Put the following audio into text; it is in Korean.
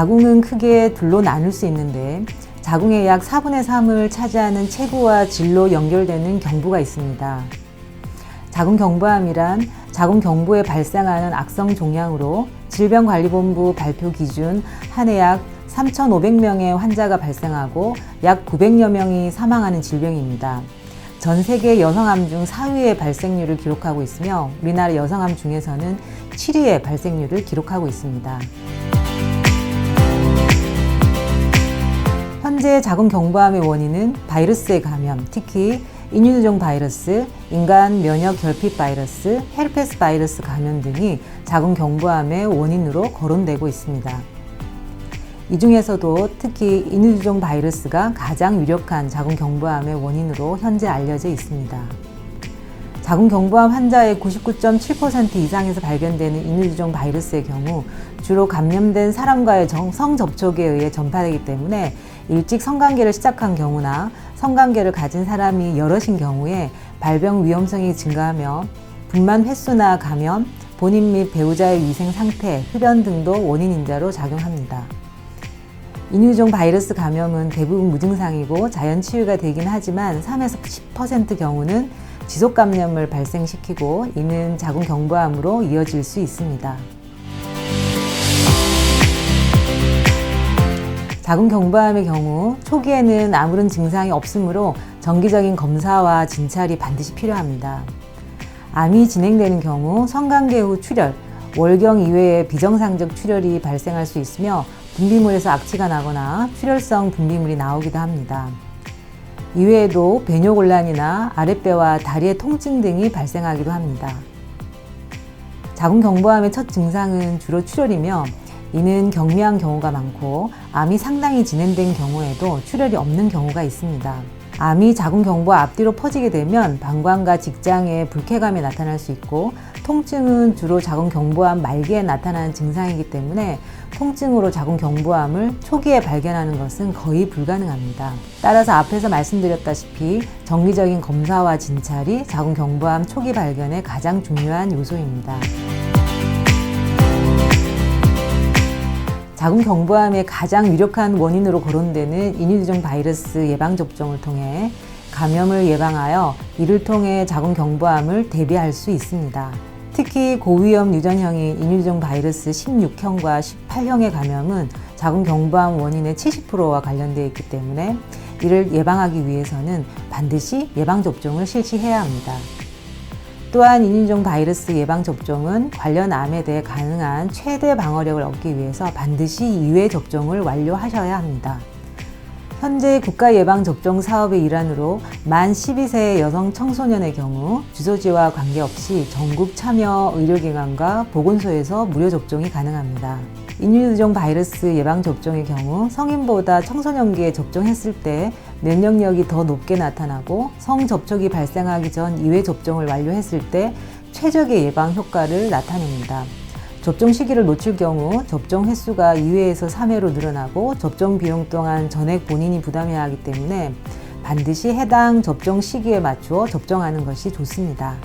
자궁은 크게 둘로 나눌 수 있는데 자궁의 약 4분의 3을 차지하는 체구와 질로 연결되는 경부가 있습니다. 자궁 경부암이란 자궁 경부에 발생하는 악성 종양으로 질병관리본부 발표 기준 한 해 약 3,500명의 환자가 발생하고 약 900여 명이 사망하는 질병입니다. 전 세계 여성암 중 4위의 발생률을 기록하고 있으며 우리나라 여성암 중에서는 7위의 발생률을 기록하고 있습니다. 현재 자궁 경부암의 원인은 바이러스의 감염, 특히 인유두종 바이러스, 인간 면역 결핍 바이러스, 헤르페스 바이러스 감염 등이 자궁 경부암의 원인으로 거론되고 있습니다. 이 중에서도 특히 인유두종 바이러스가 가장 유력한 자궁 경부암의 원인으로 현재 알려져 있습니다. 자궁 경부암 환자의 99.7% 이상에서 발견되는 인유두종 바이러스의 경우 주로 감염된 사람과의 정- 성접촉에 의해 전파되기 때문에 일찍 성관계를 시작한 경우나 성관계를 가진 사람이 여럿인 경우에 발병 위험성이 증가하며 분만 횟수나 감염, 본인 및 배우자의 위생 상태, 흡연 등도 원인 인자로 작용합니다. 인유종 바이러스 감염은 대부분 무증상이고 자연 치유가 되긴 하지만 3에서 10% 경우는 지속 감염을 발생시키고 이는 자궁 경부암으로 이어질 수 있습니다. 자궁 경부암의 경우 초기에는 아무런 증상이 없으므로 정기적인 검사와 진찰이 반드시 필요합니다. 암이 진행되는 경우 성관계 후 출혈, 월경 이외에 비정상적 출혈이 발생할 수 있으며 분비물에서 악취가 나거나 출혈성 분비물이 나오기도 합니다. 이외에도 배뇨곤란이나 아랫배와 다리의 통증 등이 발생하기도 합니다. 자궁 경부암의 첫 증상은 주로 출혈이며 이는 경미한 경우가 많고 암이 상당히 진행된 경우에도 출혈이 없는 경우가 있습니다. 암이 자궁 경부 앞뒤로 퍼지게 되면 방광과 직장에 불쾌감이 나타날 수 있고 통증은 주로 자궁 경부암 말기에 나타나는 증상이기 때문에 통증으로 자궁 경부암을 초기에 발견하는 것은 거의 불가능합니다. 따라서 앞에서 말씀드렸다시피 정기적인 검사와 진찰이 자궁 경부암 초기 발견의 가장 중요한 요소입니다. 자궁 경부암의 가장 유력한 원인으로 거론되는 인유두종 바이러스 예방 접종을 통해 감염을 예방하여 이를 통해 자궁 경부암을 대비할 수 있습니다. 특히 고위험 유전형인 인유두종 바이러스 16형과 18형의 감염은 자궁 경부암 원인의 70%와 관련되어 있기 때문에 이를 예방하기 위해서는 반드시 예방 접종을 실시해야 합니다. 또한 인유종 바이러스 예방 접종은 관련 암에 대해 가능한 최대 방어력을 얻기 위해서 반드시 2회 접종을 완료하셔야 합니다. 현재 국가 예방 접종 사업의 일환으로 만 12세 여성 청소년의 경우 주소지와 관계없이 전국 참여 의료기관과 보건소에서 무료 접종이 가능합니다. 인유두종 바이러스 예방 접종의 경우 성인보다 청소년기에 접종했을 때 면역력이 더 높게 나타나고 성접촉이 발생하기 전 2회 접종을 완료했을 때 최적의 예방 효과를 나타냅니다. 접종 시기를 놓칠 경우 접종 횟수가 2회에서 3회로 늘어나고 접종 비용 또한 전액 본인이 부담해야 하기 때문에 반드시 해당 접종 시기에 맞추어 접종하는 것이 좋습니다.